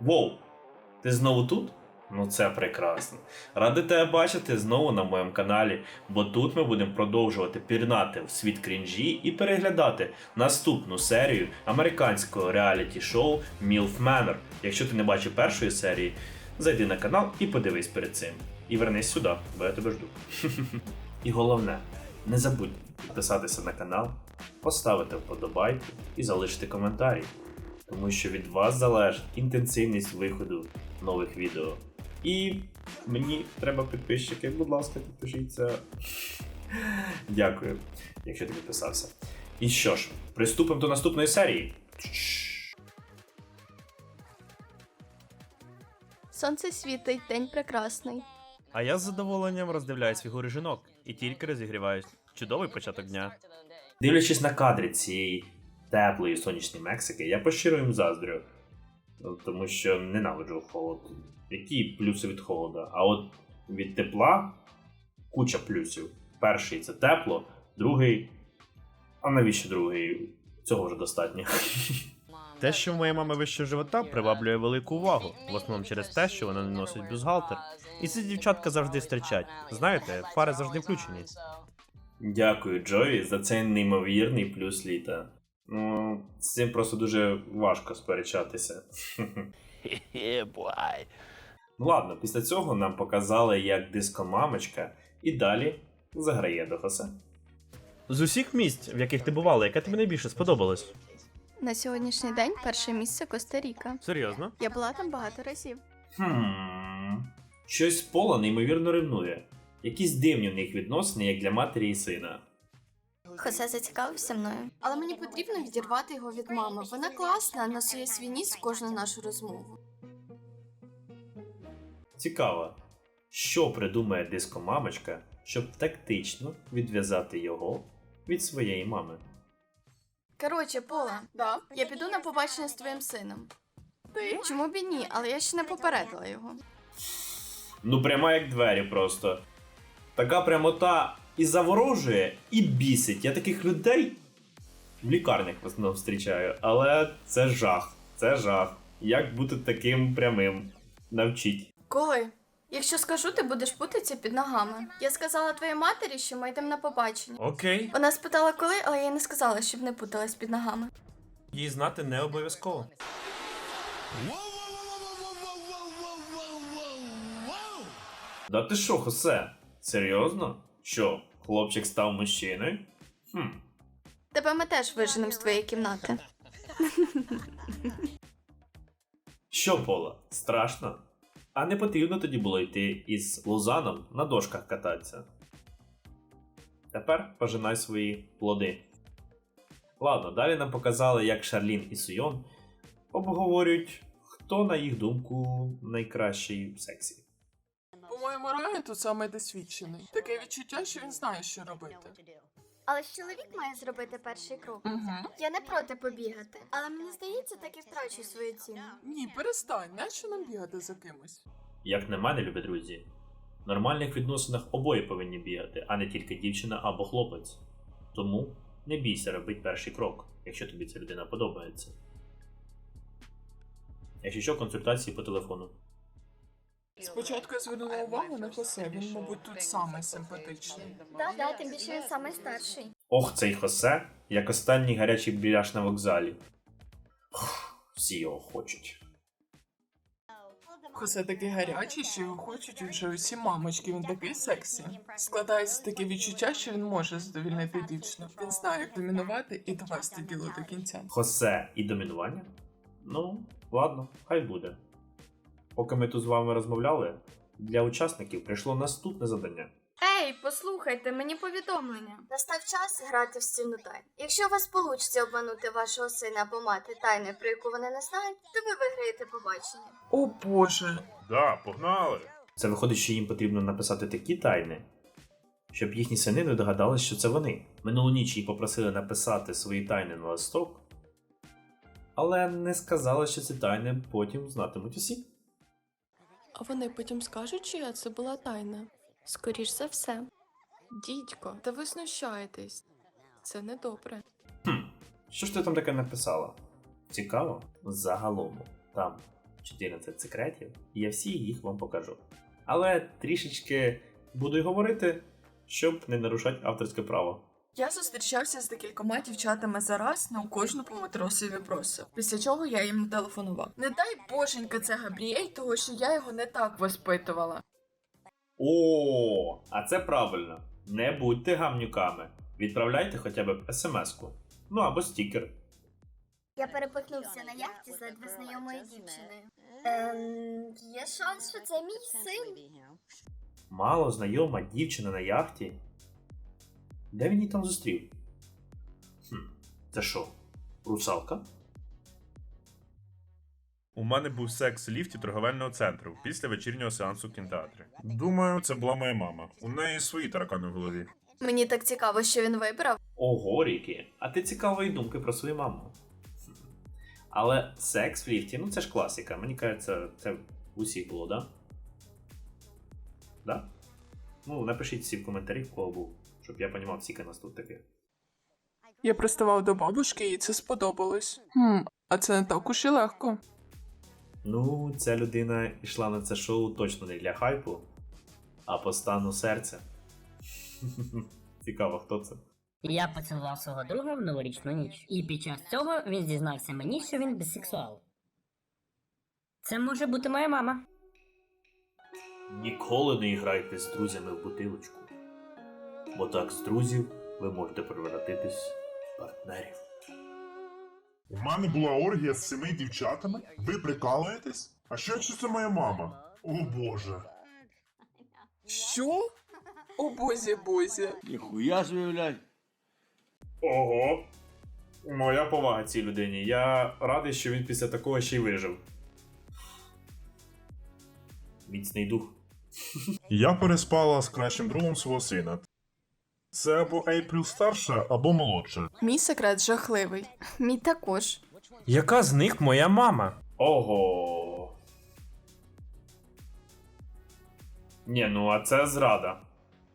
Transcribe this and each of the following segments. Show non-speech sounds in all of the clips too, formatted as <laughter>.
Воу! Ти знову тут? Ну це прекрасно. Радий тебе бачити знову на моєму каналі, бо тут ми будемо продовжувати пірнати в світ крінжі і переглядати наступну серію американського реаліті-шоу MILF Manor. Якщо ти не бачив першої серії, зайди на канал і подивись перед цим. І вернись сюди, бо я тебе жду. <laughs> І головне, не забудь підписатися на канал, поставити вподобайку і залишити коментарі, тому що від вас залежить інтенсивність виходу нових відео. І мені треба підписчики, будь ласка, підпишіться. Дякую, якщо ти підписався. І що ж, приступимо до наступної серії. Сонце світить, день прекрасний. А я з задоволенням роздивляюсь фігури жінок і тільки розігріваюсь. Чудовий початок дня. Дивлячись на кадри цієї теплої сонячної Мексики, я пощиро їм заздрю. Ну, Тому що ненавиджу холод. Які плюси від холода? А от від тепла куча плюсів. Перший це тепло, другий. А навіщо другий? Цього вже достатньо. Те, що в моєї мами вище живота, приваблює велику увагу, в основному через те, що вона не носить бюстгальтер. І ці дівчатка завжди стрічать. Знаєте, фари завжди включені. Дякую, Джої, за цей неймовірний плюс літа. Ну, з цим просто дуже важко сперечатися. Ну ладно, після цього нам показали, як диско-мамочка і далі заграє до Хосе. З усіх місць, в яких ти бувала, яке тобі найбільше сподобалось? На сьогоднішній день перше місце Коста-Ріка. Серйозно? Я була там багато разів. Хм. Щось пола неймовірно ревнує. Якісь дивні в них відносини, як для матері і сина. Хосе зацікавився мною. Але мені потрібно відірвати його від мами. Вона класна, носує свій ніс в кожну нашу розмову. Цікаво, що придумає диско-мамочка, щоб тактично відв'язати його від своєї мами. Коротше, Пола, Да? я піду на побачення з твоїм сином. Ти? Чому б і ні? Але я ще не попередила його. Ну, пряма як двері просто. Така прямота і заворожує, і бісить. Я таких людей в лікарнях в основному зустрічаю, але це жах. Це жах. Як бути таким прямим? Навчіть. Коли? Якщо скажу, ти будеш путатися під ногами. Я сказала твоїй матері, що ми йдемо на побачення. Окей. Вона спитала, коли, але я їй не сказала, щоб не путалась під ногами. Їй знати не обов'язково. Да ти що, Хосе? Серйозно? Що, хлопчик став мужчиною? Хм. Тебе ми теж виженемо з твоєї кімнати. Що, Пола, страшно? А не потрібно тоді було йти із Лузаном на дошках кататися. Тепер пожинай свої плоди. Ладно, далі нам показали, як Шарлін і Суйон обговорюють, хто, на їх думку, найкращий в сексі. По-моєму, тут саме досвідчений. Таке відчуття, що він знає, що робити. Але ж чоловік має зробити перший крок. Угу. Я не проти побігати, але мені здається, так і втрачу свою ціну. Ні, перестань, нащо нам бігати за кимось? Як на мене, любі друзі, в нормальних відносинах обоє повинні бігати, а не тільки дівчина або хлопець. Тому не бійся робити перший крок, якщо тобі ця людина подобається. Якщо що, консультації по телефону. Спочатку я звернула увагу на Хосе, він, мабуть, тут саме симпатичний. Да, да, тим більше він самий старший. Ох, цей Хосе, як останній гарячий біляш на вокзалі. Всі його хочуть. Хосе такий гарячий, що його хочуть вже усі мамочки, він такий сексі. Складається таке відчуття, що він може задовільнити дівчину. Він знає, як домінувати і довести діло до кінця. Хосе і домінування? Ну, ладно, хай буде. Поки ми тут з вами розмовляли, для учасників прийшло наступне завдання. Ей, послухайте, мені повідомлення. Настав час грати в стіну тайн. Якщо у вас вийде обманути вашого сина або мати тайни, про яку вони не знають, то ви виграєте побачення. О боже, Да, погнали. Це виходить, що їм потрібно написати такі тайни, щоб їхні сини не догадались, що це вони. Минулу ніч їх попросили написати свої тайни на листок, але не сказали, що ці тайни потім знатимуть усі. А вони потім скажуть, чия це була тайна. Скоріш за все. Дідько, та ви знущаєтесь. Це недобре. Хм, що ж ти там таке написала? Цікаво, загалом там 14 секретів, і я всі їх вам покажу. Але трішечки буду й говорити, щоб не нарушати авторське право. Я зустрічався з декількома дівчатами зараз, на кожну по матросові просив. Після чого я їм не телефонував. Не дай боженька, це Габріель, того що я його не так воспитувала. О, а це правильно. Не будьте гамнюками. Відправляйте хоча б смс-ку. Ну або стікер. Я перепихнувся на яхті з ледве знайомою дівчиною. Ем, є шанс, що це мій син. Мало знайома дівчина на яхті. Де він її там зустрів? Хм, це що? Русалка? У мене був секс в ліфті торговельного центру після вечірнього сеансу в кінотеатрі. Думаю, це була моя мама. У неї свої таракани в голові. Мені так цікаво, що він вибрав. Ого, Рікі, а ти цікавої думки про свою маму. Але секс в ліфті, ну це ж класика. Мені кажеться, це в усіх було, да? Да? Ну, напишіть всі в коментарі, в кого був, щоб я розумів, скільки нас тут таких. Я приставав до бабушки, і це сподобалось. Хм, а це не так уж і легко. Ну, ця людина йшла на це шоу точно не для хайпу, а по стану серця. <laughs> Цікаво, хто це. Я поцілував свого друга в новорічну ніч, і під час цього він зізнався мені, що він бісексуал. Це може бути моя мама. Ніколи не грайте з друзями в бутилочку. Бо так з друзів ви можете превратитись в партнерів. У мене була оргія з семи дівчатами. Ви прикалуєтесь? А що якщо це моя мама? О боже. Що? О бозі бозі. Ніхуя собі, блядь. Ого. Моя повага цій людині. Я радий, що він після такого ще й вижив. Міцний дух. Я переспала з кращим другом свого сина. Це або Ейпріл старша, або молодша. Мій секрет жахливий. Мій також. Яка з них моя мама? Ого. Ні, ну а це зрада.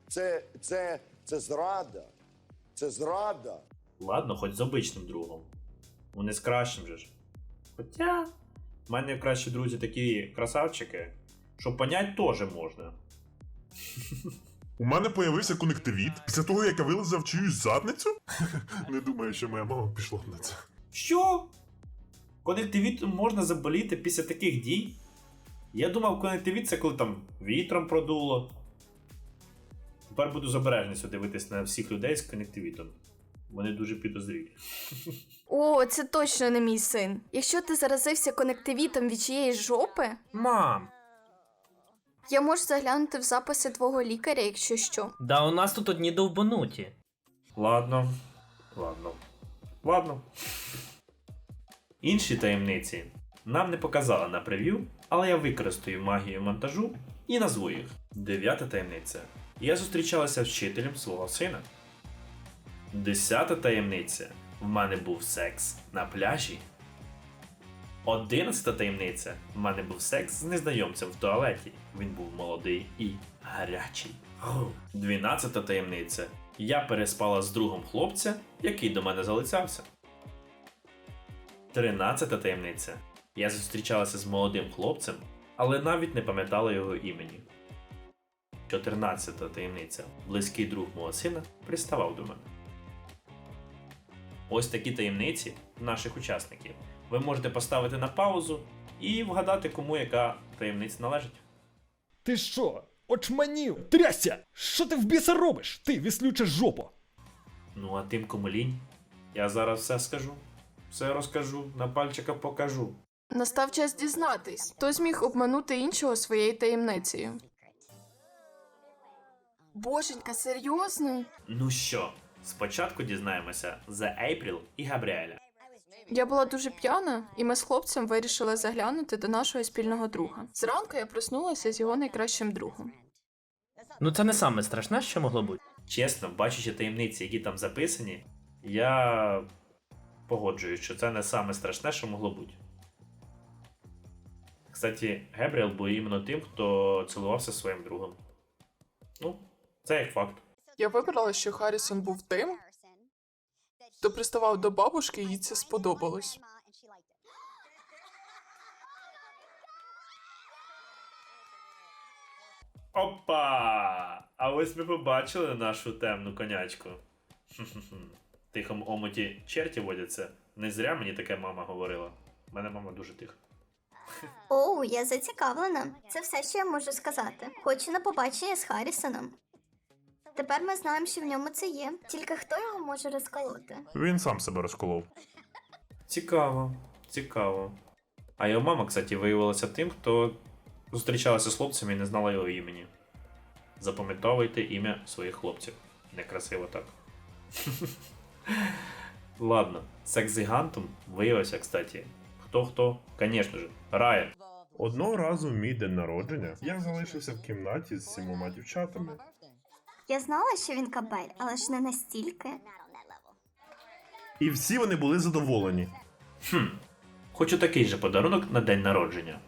Це, це, це зрада. Це зрада. Ладно, хоч з обичним другом. Ну не з кращим же ж. Хоча, в мене кращі друзі такі красавчики, що понять теж можна. <laughs> У мене появився конективіт після того, як я вилизав чиюсь задницю. <laughs> Не думаю, що моя мама пішла на це. Що? Конективітом можна заболіти після таких дій? Я думав, конективіт це коли там вітром продуло. Тепер буду з обережністю дивитись на всіх людей з конективітом. Вони дуже підозрілі. О, це точно не мій син. Якщо ти заразився конективітом від чиєї жопи, Мам, я можу заглянути в записи твого лікаря, якщо що. да у нас тут одні довбануті. Ладно. Ладно. Ладно. Інші таємниці нам не показали на прев'ю, але я використаю магію монтажу і назву їх. Дев'ята таємниця. Я зустрічалася з вчителем свого сина. Десята таємниця. В мене був секс на пляжі. Одинадцята таємниця. В мене був секс з незнайомцем в туалеті. Він був молодий і гарячий. Дванадцята таємниця. Я переспала з другом хлопця, який до мене залицявся. Тринадцята таємниця. Я зустрічалася з молодим хлопцем, але навіть не пам'ятала його імені. Чотирнадцята таємниця. Близький друг мого сина приставав до мене. Ось такі таємниці наших учасників. Ви можете поставити на паузу і вгадати, кому яка таємниця належить. Ти що? Очманів? Трясся! Що ти в біса робиш? Ти віслюча жопа! Ну а тим, кому лінь, я зараз все скажу. Все розкажу, на пальчика покажу. Настав час дізнатись, хто зміг обманути іншого своєю таємницею. Боженька, серйозно? Ну що, спочатку дізнаємося за Ейпріл і Габріеля. Я була дуже п'яна, і ми з хлопцем вирішили заглянути до нашого спільного друга. Зранку я проснулася з його найкращим другом. Ну це не саме страшне, що могло бути. Чесно, бачачи таємниці, які там записані, я погоджуюсь, що це не саме страшне, що могло бути. Кстати, Гебріел був іменно тим, хто цілувався своїм другом. Ну, це як факт. Я вибрала, що Харрісон був тим, то приставав до бабушки, їй це сподобалось. Опа! А ось ви побачили нашу темну конячку. Тихом тихому омуті черті водяться. Не зря мені таке мама говорила. Мене мама дуже тиха. Оу, я зацікавлена. Це все, що я можу сказати. Хочу на побачення з Харрісоном. Тепер ми знаємо, що в ньому це є. Тільки хто його може розколоти? Він сам себе розколов. Цікаво, цікаво. А його мама, кстати, виявилася тим, хто зустрічалася з хлопцями і не знала його імені. Запам'ятовуйте ім'я своїх хлопців. Некрасиво так. <laughs> Ладно, секс-гігантом виявився, кстати. Хто хто? Звісно ж, Райан. Одного разу в мій день народження я залишився в кімнаті з сімома дівчатами. Я знала, що він кабель, але ж не настільки. І всі вони були задоволені. Хм. Хочу такий же подарунок на день народження.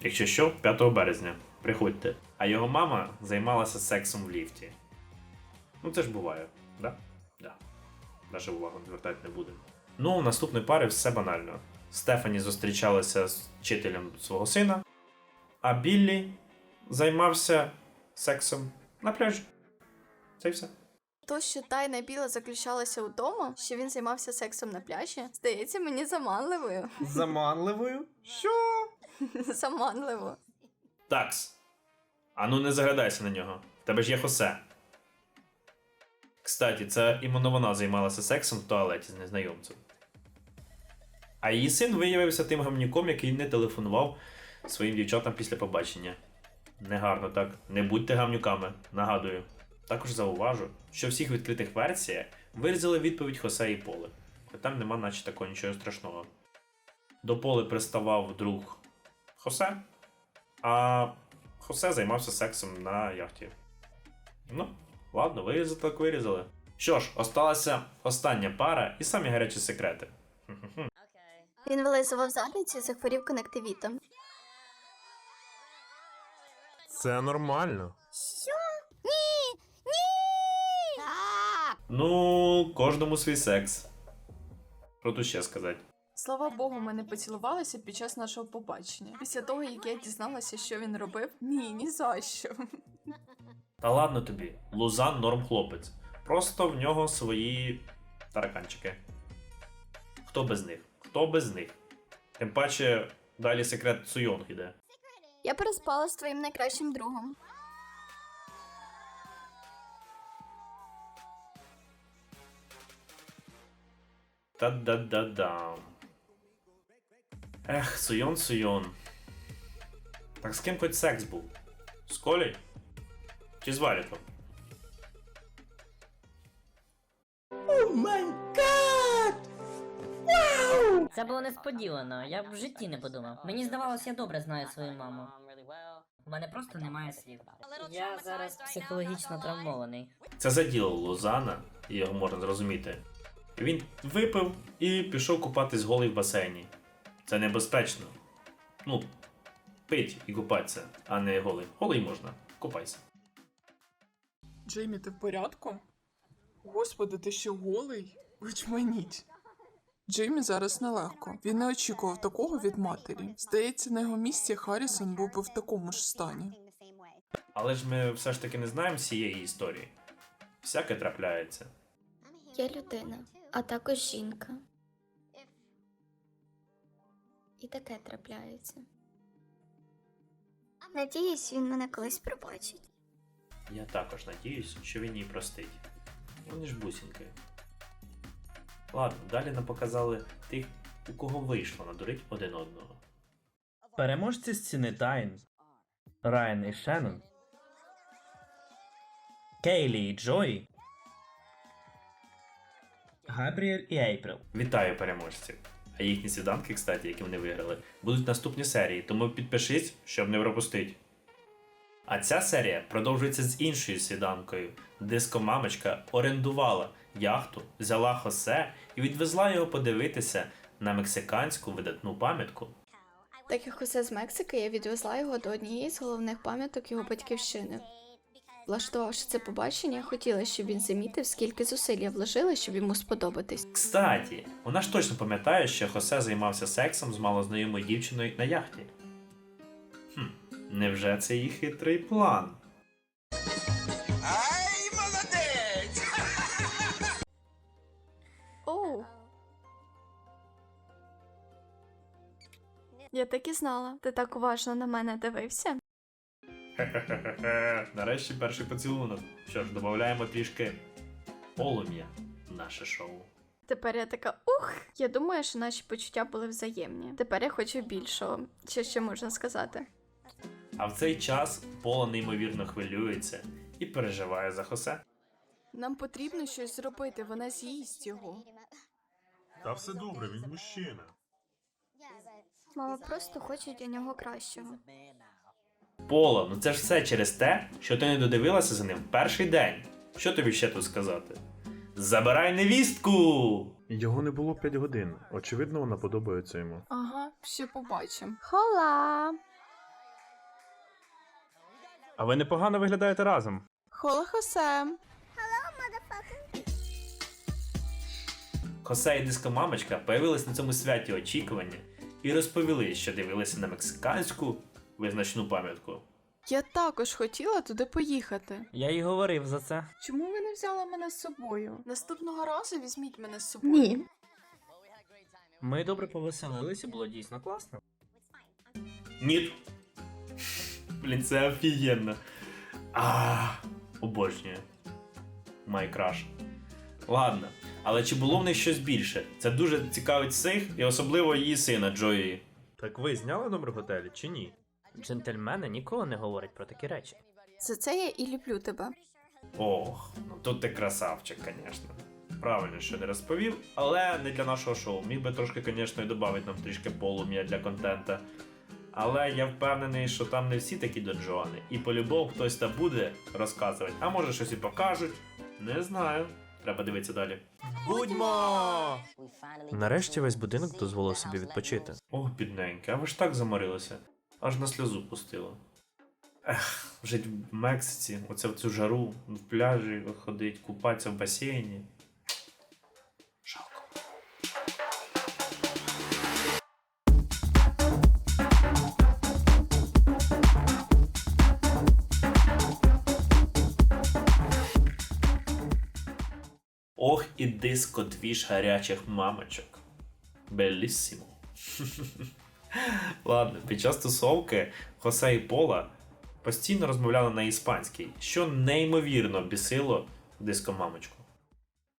Якщо що, 5 березня. Приходьте. А його мама займалася сексом в ліфті. Ну це ж буває, да? Да. Даже увагу звертати не будемо. Ну, у наступної пари все банально. Стефані зустрічалася з вчителем свого сина, а Біллі займався сексом на пляжі. Це й все. То, що тайна біла заключалася у тому, що він займався сексом на пляжі, здається мені заманливою. Заманливою? Що? <laughs> Заманливо. Такс. А ну не заглядайся на нього. В тебе ж є Хосе. Кстати, це іменно вона займалася сексом в туалеті з незнайомцем. А її син виявився тим гамнюком, який не телефонував своїм дівчатам після побачення. Негарно так. Не будьте гамнюками, нагадую. Також зауважу, що в всіх відкритих версіях вирізали відповідь Хосе і Поле. Та там нема наче такого нічого страшного. До Поле приставав друг Хосе, а Хосе займався сексом на яхті. Ну, ладно, вирізали так вирізали. Що ж, осталася остання пара і самі гарячі секрети. Він вилизував задницю і захворів конективітом. Це нормально. Ну, кожному свій секс. Що тут ще сказати? Слава Богу, ми не поцілувалися під час нашого побачення. Після того, як я дізналася, що він робив, ні, ні за що. Та ладно тобі, Лузан норм хлопець. Просто в нього свої тараканчики. Хто без них? Хто без них? Тим паче, далі секрет Суйонг іде. Я переспала з твоїм найкращим другом. Та-да-да-дам. Ех, Суйон, Суйон. Так з ким хоч секс був? З Колей? Чи з Валіком? Це було несподівано, я б в житті не подумав. Мені здавалось, я добре знаю свою маму. У мене просто немає слів. Я зараз психологічно травмований. Це заділо Лузана, і його можна зрозуміти. Він випив і пішов купатись голий в басейні. Це небезпечно. Ну, пить і купатися, а не голий. Голий можна, купайся. Джеймі, ти в порядку? Господи, ти ще голий? Очманіть. Джеймі зараз нелегко. Він не очікував такого від матері. Здається, на його місці Харрісон був би в такому ж стані. Але ж ми все ж таки не знаємо всієї історії. Всяке трапляється. Я людина, а також жінка. І таке трапляється. Надіюсь, він мене колись пробачить. Я також надіюсь, що він її простить. Вони ж бусинки. Ладно, далі нам показали тих, у кого вийшло надурить один одного. Переможці сціни Тайн. Райан і Шеннон. Кейлі і Джої. Габріель і Ейприл. Вітаю переможців! А їхні сніданки, кстати, які вони виграли, будуть в наступній серії, тому підпишись, щоб не пропустити. А ця серія продовжується з іншою сніданкою. Дискомамочка орендувала яхту, взяла Хосе і відвезла його подивитися на мексиканську видатну пам'ятку. Так як усе з Мексики, я відвезла його до однієї з головних пам'яток його батьківщини. Влаштувавши це побачення, хотіла, щоб він замітив, скільки зусиль я вложила, щоб йому сподобатись. Кстаті, вона ж точно пам'ятає, що Хосе займався сексом з малознайомою дівчиною на яхті. Хм, Невже це їх хитрий план? <laughs> Оу. Я так і знала. Ти так уважно на мене дивився. Хе-хе-хе-хе. <laughs> Нарешті перший поцілунок. Що ж, додаємо трішки полум'я в наше шоу. Тепер я така ух. Я думаю, що наші почуття були взаємні. Тепер я хочу більшого. Що ще можна сказати? А в цей час Пола неймовірно хвилюється і переживає за Хосе. Нам потрібно щось зробити, вона з'їсть його. Та все добре, він мужчина. Мама просто хоче для нього кращого. Пола, ну це ж все через те, що ти не додивилася за ним перший день. Що тобі ще тут сказати? Забирай невістку! Його не було 5 годин. Очевидно, вона подобається йому. Ага, ще побачимо. Хола! А ви непогано виглядаєте разом. Хола Хосе. Хосе і дискомамочка появились на цьому святі очікування і розповіли, що дивилися на мексиканську визначну пам'ятку. Я також хотіла туди поїхати. Я й говорив за це. Чому ви не взяли мене з собою? Наступного разу візьміть мене з собою. Ні. Ми добре повеселилися, було дійсно класно. Ні. Блін, це офігенно. А, обожнюю. Майкраш. Ладно. Але чи було в них щось більше? Це дуже цікавить всіх, і особливо її сина Джої. Так ви зняли номер в готелі чи ні? Джентльмени ніколи не говорять про такі речі. За це я і люблю тебе. Ох, ну тут ти красавчик, звісно. Правильно, що не розповів, але не для нашого шоу. Міг би трошки, звісно, і додати нам трішки полум'я для контента. Але я впевнений, що там не всі такі до Джоани. І по-любому хтось там буде розказувати, а може щось і покажуть. Не знаю. Треба дивитися далі. Будьмо! Нарешті весь будинок дозволив собі відпочити. Ох, бідненьке, а ви ж так заморилися. Аж на сльозу пустило. Ех, жить в Мексиці, оце в цю жару, в пляжі ходить, купатися в басейні. Ох, і диско двіж гарячих мамочок. Белісімо. <laughs> Ладно, під час тусовки Хосе і Пола постійно розмовляли на іспанській, що неймовірно бісило дискомамочку.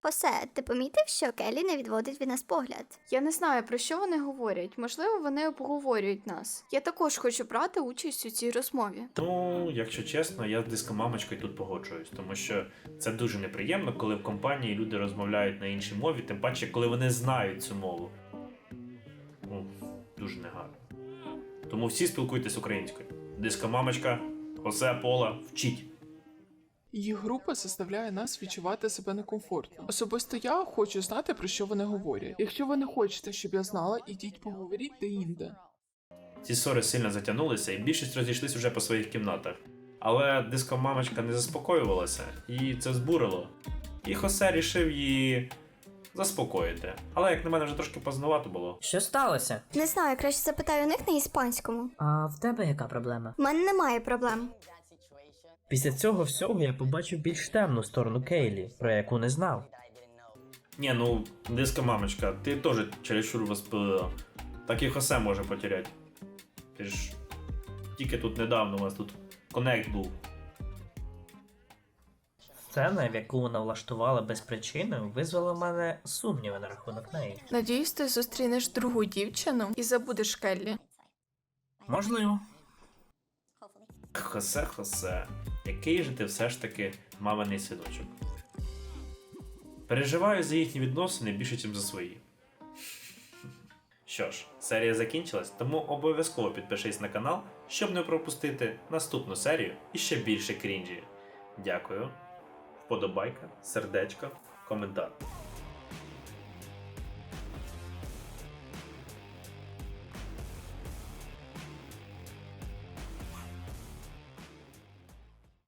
Хосе, ти помітив, що Келі не відводить від нас погляд? Я не знаю, про що вони говорять. Можливо, вони обговорюють нас. Я також хочу брати участь у цій розмові. Ну, якщо чесно, я з дискомамочкою тут погоджуюсь, тому що це дуже неприємно, коли в компанії люди розмовляють на іншій мові, тим паче, коли вони знають цю мову. Ну, дуже негарно. Тому всі спілкуйтесь українською. Дискомамочка, Хосе Пола, вчіть. Їх група заставляє нас відчувати себе некомфортно. Особисто я хочу знати, про що вони говорять. Якщо ви не хочете, щоб я знала, ідіть поговоріть де-інде. Ці ссори сильно затягнулися, і більшість розійшлись уже по своїх кімнатах. Але дискомамочка не заспокоювалася, і це збурило. І Хосе рішив її заспокоїти. Але, як на мене, вже трошки поздновато було. Що сталося? Не знаю, я краще запитаю у них на іспанському. А в тебе яка проблема? У мене немає проблем. Після цього всього я побачив більш темну сторону Кейлі, про яку не знав. Ні, ну, дискомамочка, ти теж чересчур воспилила. Так і Хосе може потеряти. Ти ж тільки тут недавно у вас тут коннект був. Сцена, в яку вона влаштувала без причини, визвала в мене сумніви на рахунок неї. Надіюсь, ти зустрінеш другу дівчину і забудеш Келлі. Можливо. Хосе, Хосе, який же ти все ж таки маминий синочок? Переживаю за їхні відносини більше, ніж за свої. Що ж, серія закінчилась, тому обов'язково підпишись на канал, щоб не пропустити наступну серію і ще більше крінжі. Дякую. Вподобайка, сердечко, коментар.